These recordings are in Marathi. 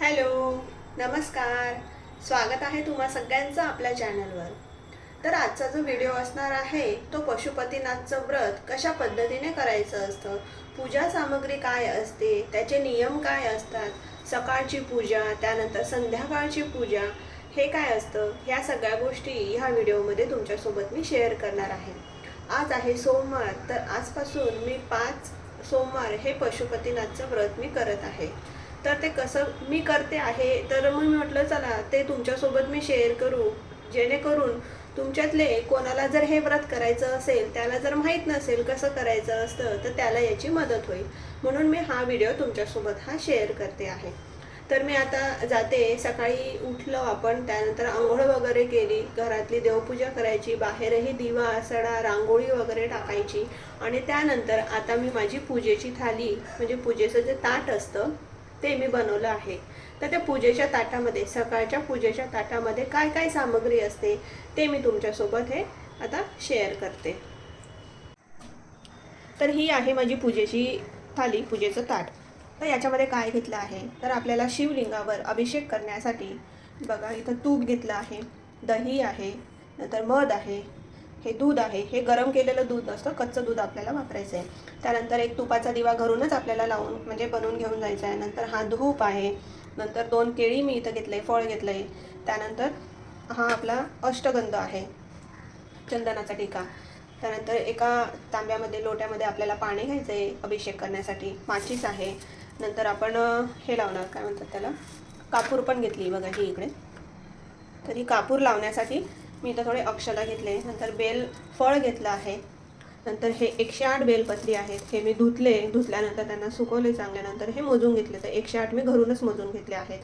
हॅलो नमस्कार. स्वागत आहे तुम्हा सगळ्यांचं आपल्या चॅनलवर. तर आजचा जो व्हिडिओ असणार आहे तो पशुपतीनाथचं व्रत कशा पद्धतीने करायचं असतं? पूजा सामग्री काय असते? त्याचे नियम काय असतात? सकाळची पूजा त्यानंतर संध्याकाळची पूजा हे काय असतं? ह्या सगळ्या गोष्टी ह्या व्हिडिओमध्ये तुमच्यासोबत मी शेअर करणार आहे. आज आहे सोमवार तर आजपासून मी पाच सोमवार हे पशुपतीनाथचं व्रत मी करत आहे. तर ते कसं मी करते आहे तर मग मी म्हटलं चला ते तुमच्यासोबत मी शेअर करू. जेणेकरून तुमच्यातले कोणाला जर हे व्रत करायचं असेल त्याला जर माहीत नसेल कसं करायचं असतं तर त्याला याची मदत होईल. म्हणून मी हा व्हिडिओ तुमच्यासोबत हा शेअर करते आहे. तर मी आता जाते. सकाळी उठलो आपण. त्यानंतर आंघोळ वगैरे केली. घरातली देवपूजा करायची. बाहेरही दिवा सडा रांगोळी वगैरे टाकायची. आणि त्यानंतर आता मी माझी पूजेची थाली म्हणजे पूजेचं जे ताट असतं ते मी बनवलं आहे. तर त्या पूजेच्या ताटामध्ये सकाळच्या पूजेच्या ताटामध्ये काय काय सामग्री असते ते मी तुमच्यासोबत हे आता शेअर करते. तर ही आहे माझी पूजेची थाली पूजेचं ताट. तर याच्यामध्ये काय घेतलं आहे? तर आपल्याला शिवलिंगावर अभिषेक करण्यासाठी बघा इथं तूप घेतलं आहे दही आहे नंतर मध आहे हे दूध आहे. हे गरम केलेलं दूध असतं कच्चं दूध आपल्याला वापरायचं आहे. त्यानंतर एक तुपाचा दिवा घरूनच आपल्याला लावून म्हणजे बनवून घेऊन जायचं आहे. नंतर हा धूप आहे. नंतर दोन केळी मी इथं घेतलं आहे फळ घेतलं आहे त्यानंतर हा आपला अष्टगंध आहे. चंदनाचा टिका. त्यानंतर एका तांब्यामध्ये लोट्यामध्ये आपल्याला पाणी घ्यायचं आहे अभिषेक करण्यासाठी. माचीस आहे. नंतर आपण हे लावणार. काय म्हणतात त्याला? कापूर पण घेतली बघा ही इकडे. तर ही कापूर लावण्यासाठी मी इथं थोडे अक्षला घेतले. नंतर बेल फळ घेतलं आहे. नंतर हे एकशे आठ बेलपत्री आहेत. हे मी धुतले. धुतल्यानंतर त्यांना सुकवले चांगल्यानंतर हे मोजून घेतले. तर एकशे आठ मी घरूनच मोजून घेतले आहेत.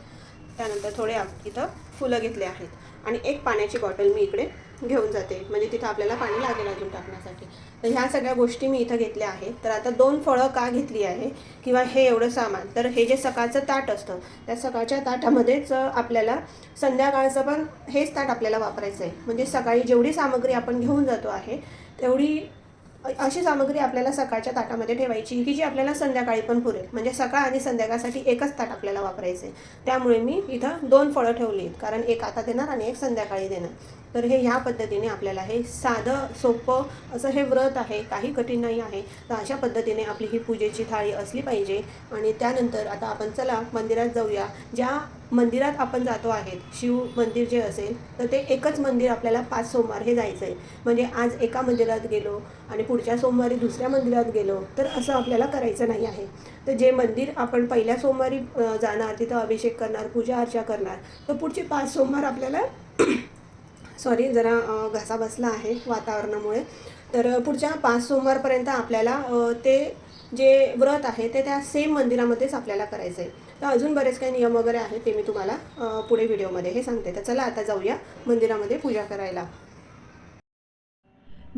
त्यानंतर थोडे इथं फुलं घेतले आहेत. आणि एक पाण्याची बॉटल मी इकडे घेऊन जाते. म्हणजे तिथं आपल्याला पाणी लागेल अजून टाकण्यासाठी. तर ह्या सगळ्या गोष्टी मी इथं घेतल्या आहेत. तर आता दोन फळं का घेतली आहे? किंवा हे एवढं सामान. तर हे जे सकाळचं ताट असतं त्या सकाळच्या ताटामध्येच आपल्याला संध्याकाळचं पण हेच ताट आपल्याला वापरायचं आहे. म्हणजे सकाळी जेवढी सामग्री आपण घेऊन जातो आहे तेवढी अशी सामग्री आपल्याला सकाळच्या ताटामध्ये ठेवायची की जी आपल्याला संध्याकाळी पण पुरेल. म्हणजे सकाळ आणि संध्याकाळसाठी एकच ताट आपल्याला वापरायचं आहे. त्यामुळे मी इथं दोन फळं ठेवली आहेत. कारण एक आता देणार आणि एक संध्याकाळी देणार. तर हे ह्या पद्धतीने आपल्याला हे साधं सोपं असं हे व्रत आहे काही कठीण नाही आहे. तर अशा पद्धतीने आपली ही पूजेची थाळी असली पाहिजे. आणि त्यानंतर आता आपण चला मंदिरात जाऊया. ज्या मंदिरात आपण जातो आहेत शिव मंदिर जे असेल तर ते एकच मंदिर आपल्याला पाच सोमवार हे जायचं आहे म्हणजे आज एका मंदिरात गेलो आणि पुढच्या सोमवारी दुसऱ्या मंदिरात गेलो तर असं आपल्याला करायचं नाही आहे. तर जे मंदिर आपण पहिल्या सोमवारी जाणार तिथं अभिषेक करणार पूजा अर्चा करणार तर पुढचे पाच सोमवार आपल्याला सॉरी जरा अ, घसा बसला आहे वातावरणामुळे. तर पुढच्या पाच सोमवारपर्यंत आपल्याला ते जे व्रत आहे ते त्या सेम मंदिरामध्येच आपल्याला करायचं आहे तर अजून बरेच काही नियम वगैरे आहेत ते मी तुम्हाला पुढे व्हिडिओमध्ये हे सांगते. तर चला आता जाऊया मंदिरामध्ये पूजा करायला.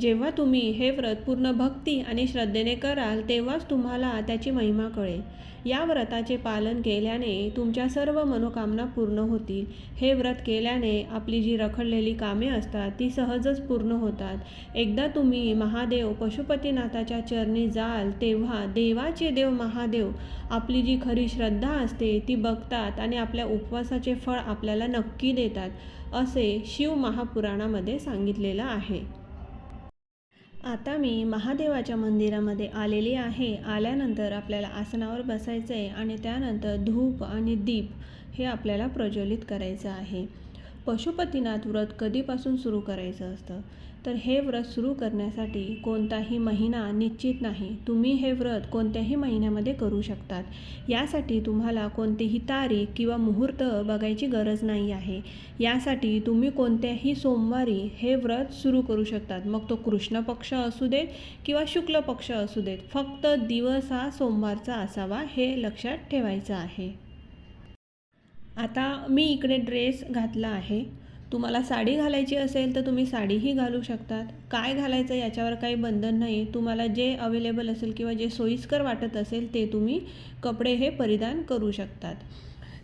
जेव्हा तुम्ही हे व्रत पूर्ण भक्ती आणि श्रद्धेने कराल तेव्हाच तुम्हाला त्याची महिमा कळेल. या व्रताचे पालन केल्याने तुमच्या सर्व मनोकामना पूर्ण होतील. हे व्रत केल्याने आपली जी रखडलेली कामे असतात ती सहजच पूर्ण होतात. एकदा तुम्ही महादेव पशुपतीनाथाच्या चरणी जाल तेव्हा देवाचे देव महादेव आपली जी खरी श्रद्धा असते ती बघतात आणि आपल्या उपवासाचे फळ आपल्याला नक्की देतात असे शिव महापुराणामध्ये सांगितलेलं आहे. आता मी महादेवाच्या मंदिरामध्ये आलेली आहे. आल्यानंतर आपल्याला आसनावर बसायचं आहे आणि त्यानंतर धूप आणि दीप हे आपल्याला प्रज्वलित करायचं आहे. पशुपतीनाथ व्रत कधीपासून सुरू करायचं असतं? तर हे व्रत सुरू करण्यासाठी कोणताही महिना निश्चित नाही. तुम्ही हे व्रत कोणत्याही महिन्यामध्ये करू शकतात. यासाठी तुम्हाला कोणतीही तारीख किंवा मुहूर्त बघायची गरज नाही आहे. यासाठी तुम्ही कोणत्याही सोमवारी हे व्रत सुरू करू शकतात. मग तो कृष्ण पक्ष असू देत किंवा शुक्ल पक्ष असू देत. फक्त दिवस हा सोमवारचा असावा हे लक्षात ठेवायचं आहे. आता मी इकडे ड्रेस घातला आहे. तुम्हाला साडी घालायची असेल तर तुम्ही साडीही घालू शकतात. काय घालायचं याच्यावर काही बंधन नाही तुम्हाला जे अवेलेबल असेल किंवा जे सोयीस्कर वाटत असेल ते तुम्ही कपडे हे परिधान करू शकतात.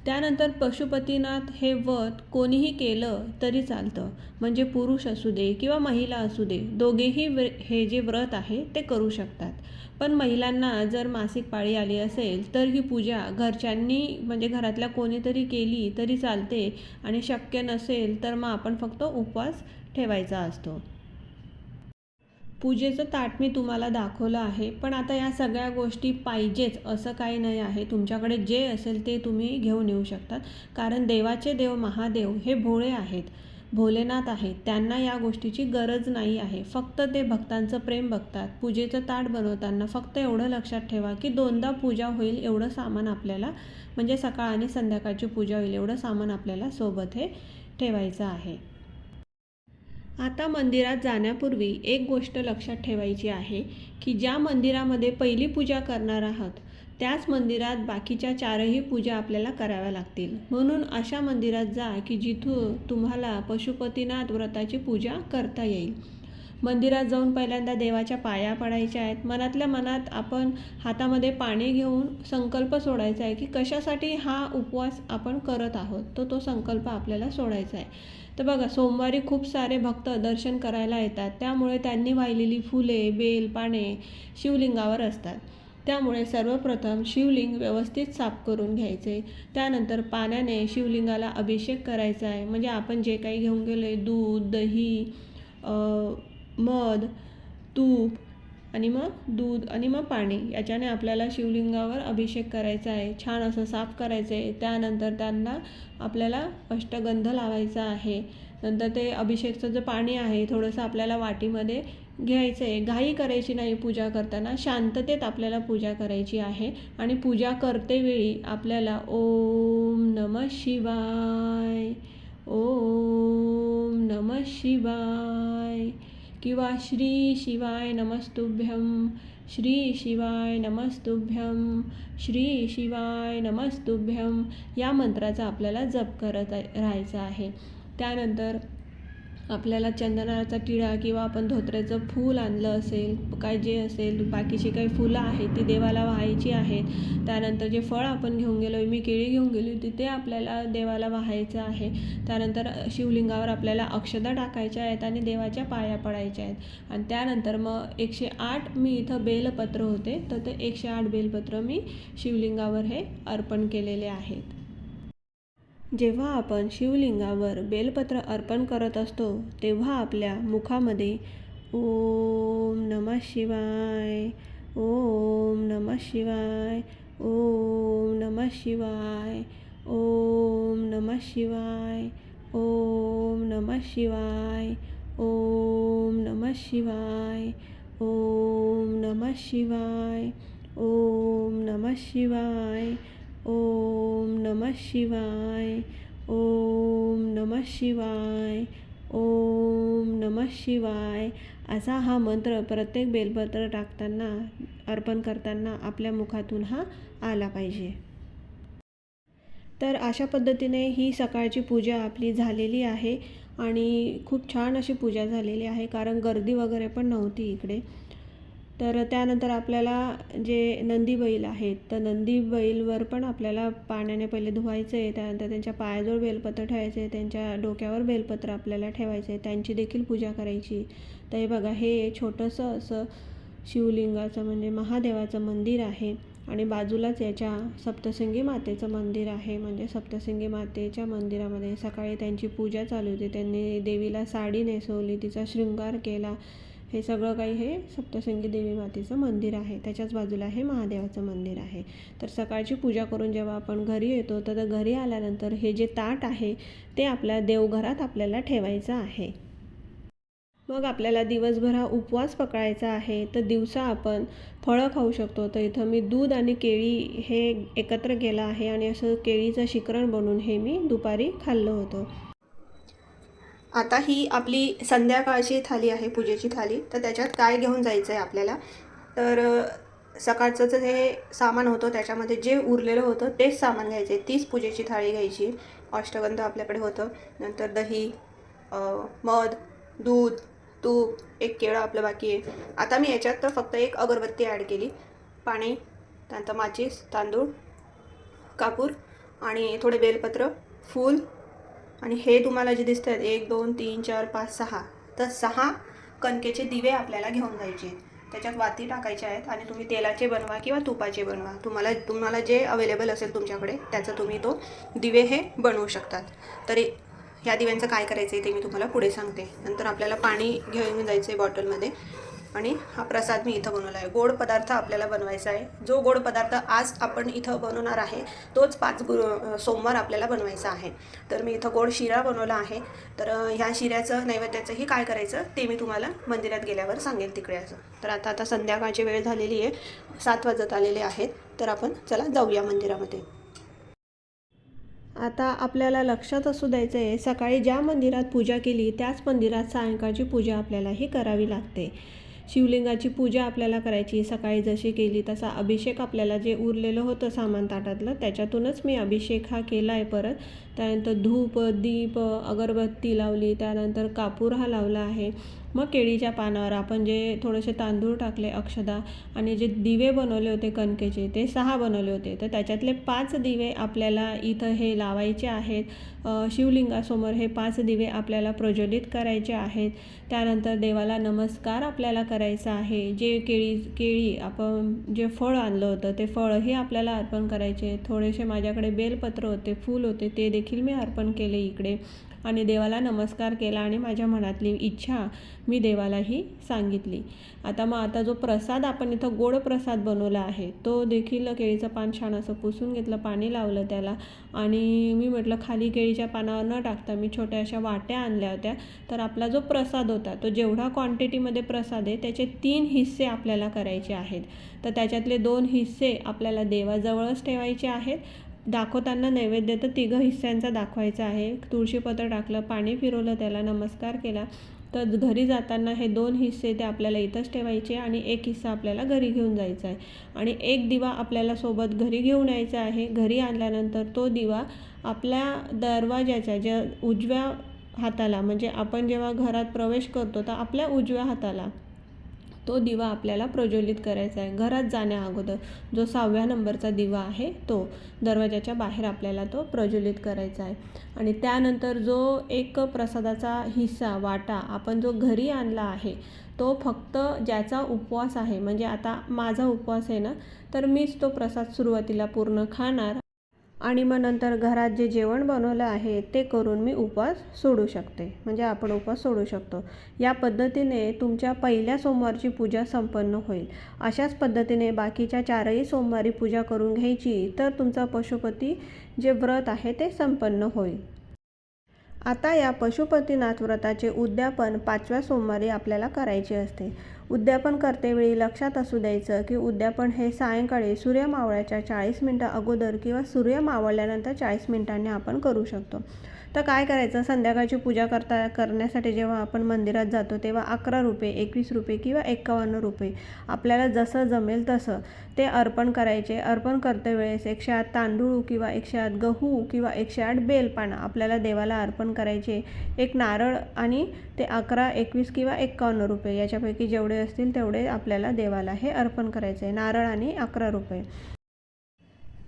त्यानंतर पशुपतीनाथ हे व्रत कोणीही केलं तरी चालतं. म्हणजे पुरुष असू दे किंवा महिला असू दे दोघेही व्र हे जे व्रत आहे ते करू शकतात. पण महिलांना जर मासिक पाळी आली असेल तर ही पूजा घरच्यांनी म्हणजे घरातल्या कोणीतरी केली तरी चालते. आणि शक्य नसेल तर मग आपण फक्त उपवास ठेवायचा असतो. पूजेचं ताट मी तुम्हाला दाखवलं आहे पण आता या सगळ्या गोष्टी पाहिजेच असं काही नाही आहे. तुमच्याकडे जे असेल ते तुम्ही घेऊन येऊ शकतात कारण देवाचे देव महादेव हे भोळे आहेत भोलेनाथ आहेत. त्यांना या गोष्टीची गरज नाही आहे. फक्त ते भक्तांचं प्रेम बघतात. पूजेचं ताट बनवताना फक्त एवढं लक्षात ठेवा की दोनदा पूजा होईल एवढं सामान आपल्याला म्हणजे सकाळ आणि संध्याकाळची पूजा होईल एवढं सामान आपल्याला सोबत हे ठेवायचं आहे. आता मंदिरात जाण्यापूर्वी एक गोष्ट लक्षात ठेवायची आहे की ज्या मंदिरामध्ये पहिली पूजा करणार आहात त्याच मंदिरात बाकीच्या चारही पूजा आपल्याला कराव्या लागतील. म्हणून अशा मंदिरात जा की जिथून तुम्हाला पशुपतीनाथ व्रताची पूजा करता येईल. मंदिरात जाऊन पहिल्यांदा देवाच्या पाया पडायच्या आहेत. मनातल्या मनात आपण हातामध्ये पाणी घेऊन संकल्प सोडायचा आहे की कशासाठी हा उपवास आपण करत आहोत. तर तो संकल्प आपल्याला सोडायचा आहे. तर बघा सोमवारी खूप सारे भक्त दर्शन करायला येतात. त्यामुळे त्यांनी वाहिलेली फुले बेल पाने शिवलिंगावर असतात. त्यामुळे सर्वप्रथम शिवलिंग व्यवस्थित साफ करून घ्यायचे. त्यानंतर पाण्याने शिवलिंगाला अभिषेक करायचा आहे. म्हणजे आपण जे काही घेऊन गेलो आहे दूध दही मध तूप आणि मग दूध आणि मग पाणी. याच्याने आपल्याला शिवलिंगावर अभिषेक करायचा आहे. छान असं साफ करायचं आहे. त्यानंतर त्यांना आपल्याला अष्टगंध लावायचा आहे. नंतर ते अभिषेकचं जे पाणी आहे थोडंसं आपल्याला वाटीमध्ये घ्यायचं आहे. घाई करायची नाही पूजा करताना. शांततेत आपल्याला पूजा करायची आहे. आणि पूजा करतेवेळी आपल्याला ओम नमः शिवाय ओम नमः शिवाय. किंवा श्री शिवाय नमस्तुभ्यम श्री शिवाय नमस्तुभ्यम श्री शिवाय नमस्तुभ्यम या मंत्राचा आपल्याला जप करत राहायचा आहे. त्यानंतर आपल्याला चंदनाचा टिळा किंवा आपण धोत्र्याचं फूल आणलं असेल काय जे असेल बाकीची काही फुलं आहेत ती देवाला वाहायची आहेत. त्यानंतर जे फळ आपण घेऊन गेलो मी केळी घेऊन गेली होती ते आपल्याला देवाला वाहायचं आहे. त्यानंतर शिवलिंगावर आपल्याला अक्षदा टाकायच्या आहेत आणि देवाच्या पाया पडायच्या आहेत. आणि त्यानंतर मग एकशे आठ मी इथं बेलपत्र होते तर ते एकशे आठ बेलपत्र मी शिवलिंगावर हे अर्पण केलेले आहेत. जेव्हा आपण शिवलिंगावर बेलपत्र अर्पण करत असतो तेव्हा आपल्या मुखामध्ये ओम नमः शिवाय ओम नमः शिवाय ओम नमः शिवाय ओम नमः शिवाय ओम नमः शिवाय ओम नमः शिवाय ओम नमः शिवाय ओम नमः शिवाय। ओम नमः शिवाय ओम नमः शिवाय ओम नमः शिवाय असा हा मंत्र प्रत्येक बेलपत्र टाकताना अर्पण करताना आपल्या मुखातून हा आला पाहिजे. तर अशा पद्धतीने ही सकाळची पूजा आपली झालेली आहे आणि खूप छान अशी पूजा झालेली आहे कारण गर्दी वगैरे पण नव्हती इकडे. तर त्यानंतर आपल्याला जे नंदी बैल आहेत तर नंदी बैलवर पण आपल्याला पाण्याने पहिले धुवायचं आहे त्यानंतर त्यांच्या पायाजवळ बेलपत्र ठेवायचं आहे त्यांच्या डोक्यावर बेलपत्र आपल्याला ठेवायचं आहे त्यांची देखील पूजा करायची. तर हे बघा हे छोटंसं असं शिवलिंगाचं म्हणजे महादेवाचं मंदिर आहे आणि बाजूलाच याच्या सप्तसिंगी मातेचं मंदिर आहे. म्हणजे सप्तसिंगी मातेच्या मंदिरामध्ये सकाळी त्यांची पूजा चालू होती. त्यांनी देवीला साडी नेसवली तिचा शृंगार केला हे सगळं काही हे सप्तशृंगी देवी मातेचं मंदिर आहे. त्याच्याच बाजूला हे महादेवाचं मंदिर आहे. तर सकाळची पूजा करून जेव्हा आपण घरी येतो तर घरी आल्यानंतर हे जे ताट आहे ते आपल्या देवघरात आपल्याला ठेवायचं आहे. मग आपल्याला दिवसभर हा उपवास पकडायचा आहे. तर दिवसा आपण फळं खाऊ शकतो. तर इथं मी दूध आणि केळी हे एकत्र केलं आहे आणि असं केळीचं शिकरण बनवून हे मी दुपारी खाल्लं होतं. आता ही आपली संध्याकाळची थाली आहे पूजेची थाली. तर त्याच्यात काय घेऊन जायचं आहे आपल्याला? तर सकाळचं जे हे सामान होतं त्याच्यामध्ये जे उरलेलं होतं तेच सामान घ्यायचं आहे तीच पूजेची थाळी घ्यायची. अष्टगंध आपल्याकडे होतं. नंतर दही मध दूध तूप एक केळं आपलं बाकी आहे. आता मी याच्यात तर फक्त एक अगरबत्ती ॲड केली. पाणी त्यानंतर माचीस तांदूळ कापूर आणि थोडे बेलपत्र फूल आणि हे तुम्हाला जे दिसत आहेत एक दोन तीन चार पाच सहा. तर सहा कणकेचे दिवे आपल्याला घेऊन जायचे आहेत. त्याच्यात वाती टाकायच्या आहेत आणि तुम्ही तेलाचे बनवा किंवा तुपाचे बनवा. तुम्हाला तुम्हाला जे अवेलेबल असेल तुमच्याकडे त्याचं तुम्ही तो दिवे हे बनवू शकतात. तरी ह्या दिव्यांचं काय करायचं आहे ते मी तुम्हाला पुढे सांगते. नंतर आपल्याला पाणी घेऊन जायचं आहे बॉटलमध्ये आणि हा प्रसाद मी इथं बनवला आहे. गोड पदार्थ आपल्याला बनवायचा आहे. जो गोड पदार्थ आज आपण इथं बनवणार आहे तोच पाच गुरु सोमवार आपल्याला बनवायचा आहे. तर मी इथं गोड शिरा बनवला आहे. तर ह्या शिऱ्याचं नैवेद्याचंही काय करायचं ते मी तुम्हाला मंदिरात गेल्यावर सांगेल तिकडे असं. तर आता आता संध्याकाळची वेळ झालेली आहे. सात वाजत आलेले आहेत. तर आपण चला जाऊया मंदिरामध्ये. आता आपल्याला लक्षात असू द्यायचं आहे सकाळी ज्या मंदिरात पूजा केली त्याच मंदिरात सायंकाळची पूजा आपल्यालाही करावी लागते. शिवलिंगाची पूजा आपल्याला करायची. सकाळी जशी केली तसा अभिषेक आपल्याला जे उरलेलं होतं सामान ताटातलं त्याच्यातूनच मी अभिषेक हा केला आहे परत. त्यानंतर धूप दीप अगरबत्ती लावली त्यानंतर कापूर हा लावला आहे. मग केळीच्या पानावर आपण जे थोडेसे तांदूळ टाकले अक्षदा आणि जे दिवे बनवले होते कणकेचे ते सहा बनवले होते. तर त्याच्यातले पाच दिवे आपल्याला इथं हे लावायचे आहेत. शिवलिंगासमोर हे पाच दिवे आपल्याला प्रज्वलित करायचे आहेत. त्यानंतर देवाला नमस्कार आपल्याला करायचा आहे. जे केळी केळी आपण जे फळ आणलं होतं ते फळही आपल्याला अर्पण करायचे. थोडेसे माझ्याकडे बेलपत्र होते फूल होते ते देखील देखील मी अर्पण केले इकडे. आणि देवाला नमस्कार केला आणि माझ्या मनातली इच्छा मी देवालाही सांगितली. आता मग आता जो प्रसाद आपण इथं गोड प्रसाद बनवला आहे तो देखील केळीचं पान छान असं पुसून घेतलं पाणी लावलं त्याला. आणि मी म्हटलं खाली केळीच्या पानावर न टाकता मी छोट्या अशा वाट्या आणल्या होत्या. तर आपला जो प्रसाद होता तो जेवढा क्वांटिटीमध्ये प्रसाद आहे त्याचे तीन हिस्से आपल्याला करायचे आहेत. तर त्याच्यातले दोन हिस्से आपल्याला देवाजवळच ठेवायचे आहेत. दाखवताना नैवेद्य तर तिघं हिस्स्यांचा दाखवायचा आहे. तुळशीपत्र टाकलं पाणी फिरवलं त्याला नमस्कार केला. तर घरी जाताना हे दोन हिस्से ते आपल्याला इथंच ठेवायचे आणि एक हिस्सा आपल्याला घरी घेऊन जायचा आहे. आणि एक दिवा आपल्याला सोबत घरी घेऊन यायचा आहे. घरी आणल्यानंतर तो दिवा आपल्या दरवाजाच्या ज्या उजव्या हाताला म्हणजे आपण जेव्हा घरात प्रवेश करतो तर आपल्या उजव्या हाताला तो दिवा आपल्याला प्रज्वलित करायचा आहे. घरात जाण्या अगोदर जो सहाव्या नंबरचा दिवा आहे तो दरवाजाच्या बाहेर आपल्याला तो प्रज्वलित करायचा आहे. आणि त्यानंतर जो एक प्रसादाचा हिस्सा वाटा आपण जो घरी आणला आहे तो फक्त ज्याचा उपवास आहे म्हणजे आता माझा उपवास आहे ना तर मीच तो प्रसाद सुरुवातीला पूर्ण खाणार आणि मग नंतर घरात जे जेवण बनवलं आहे ते करून मी उपवास सोडू शकते. म्हणजे आपण उपवास सोडू शकतो. या पद्धतीने तुमच्या पहिल्या सोमवारची पूजा संपन्न होईल. अशाच पद्धतीने बाकीच्या चारही सोमवारी पूजा करून घ्यायची तर तुमचा पशुपती जे व्रत आहे ते संपन्न होईल. आता या पशुपतीनाथ व्रताचे उद्यापन पाचव्या सोमवारी आपल्याला करायचे असते. उद्यापन करतेवेळी लक्षात असू द्यायचं की उद्यापन हे सायंकाळी सूर्य मावळ्याच्या चाळीस मिनटं अगोदर किंवा सूर्य मावळल्यानंतर चाळीस मिनिटांनी आपण करू शकतो. तर काय करायचं? संध्याकाळची पूजा करता करण्यासाठी जेव्हा आपण मंदिरात जातो तेव्हा अकरा रुपये एकवीस रुपये किंवा एक्कावन्न रुपये आपल्याला जसं जमेल तसं ते अर्पण करायचे. अर्पण करते वेळेस एकशे आठ तांदूळ किंवा एकशे आठ गहू किंवा एकशे आठ बेलपानं आपल्याला देवाला अर्पण करायचे. एक नारळ आणि ते अकरा एकवीस किंवा एक्कावन्न रुपये याच्यापैकी जेवढे असतील तेवढे आपल्याला देवाला हे अर्पण करायचे नारळ आणि अकरा रुपये.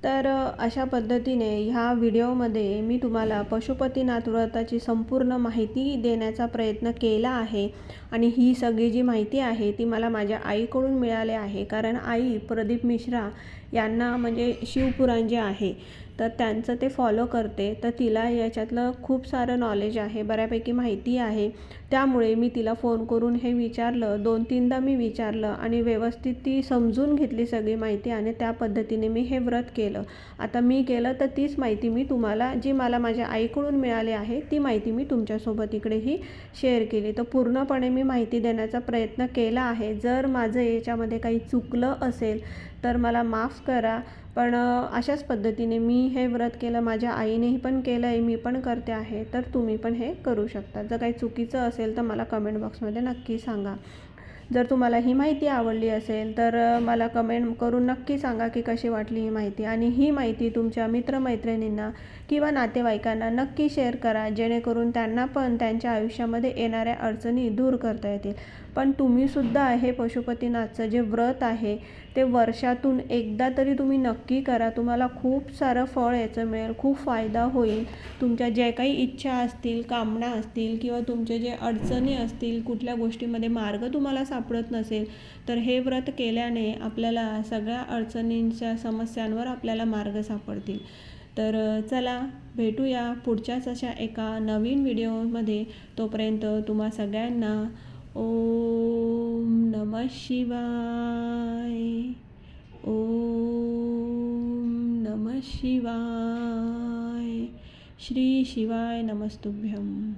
तर अशा पद्धतीने ह्या व्हिडिओमध्ये मी तुम्हाला पशुपतीनाथ व्रताची संपूर्ण माहिती देण्याचा प्रयत्न केला आहे. आणि ही सगळी जी माहिती आहे ती मला माझ्या आईकडून मिळाली आहे. कारण आई प्रदीप मिश्रा यांना म्हणजे शिवपुराण जे आहे तर त्यांचं ते फॉलो करते. तर तिला याच्यातलं खूप सारं नॉलेज आहे बऱ्यापैकी माहिती आहे. त्यामुळे मी तिला फोन करून हे विचारलं दोन तीनदा मी विचारलं आणि व्यवस्थित ती समजून घेतली सगळी माहिती आणि त्या पद्धतीने मी हे व्रत केलं. आता मी केलं तर तीच माहिती मी तुम्हाला जी मला माझ्या आईकडून मिळाली आहे ती माहिती मी तुमच्यासोबत इकडेही शेअर केली. तर पूर्णपणे मी माहिती देण्याचा प्रयत्न केला आहे. जर माझं याच्यामध्ये काही चुकलं असेल तर मला माफ करा. पण अशाच पद्धतीने मी हे व्रत केलं माझ्या आईनेही पण केलं आहे मी पण करते आहे तर तुम्ही पण हे करू शकता. जर काही चुकीचं असेल असेल तर मला कमेंट बॉक्समध्ये नक्की सांगा. जर तुम्हाला ही माहिती आवडली असेल तर मला कमेंट करून नक्की सांगा की कशी वाटली ही माहिती. आणि ही माहिती तुमच्या मित्रमैत्रिणींना किंवा नातेवाईकांना नक्की शेअर करा जेणेकरून त्यांना पण त्यांच्या आयुष्यामध्ये येणाऱ्या अडचणी दूर करता येतील. पण तुम्हीसुद्धा हे पशुपतीनाथचं जे व्रत आहे ते वर्षातून एकदा तरी तुम्ही नक्की करा. तुम्हाला खूप सारं फळ याचं मिळेल खूप फायदा होईल. तुमच्या ज्या काही इच्छा असतील कामना असतील किंवा तुमचे जे अडचणी असतील कुठल्या गोष्टीमध्ये मार्ग तुम्हाला सापडत नसेल तर हे व्रत केल्याने आपल्याला सगळ्या अडचणींच्या समस्यांवर आपल्याला मार्ग सापडतील. तर चला भेटूया पुढच्याच अशा एका नवीन व्हिडिओमध्ये. तोपर्यंत तुम्हा सगळ्यांना ओम नमः शिवाय। ओम नमः शिवाय। श्री शिवाय नमस्तुभ्यम।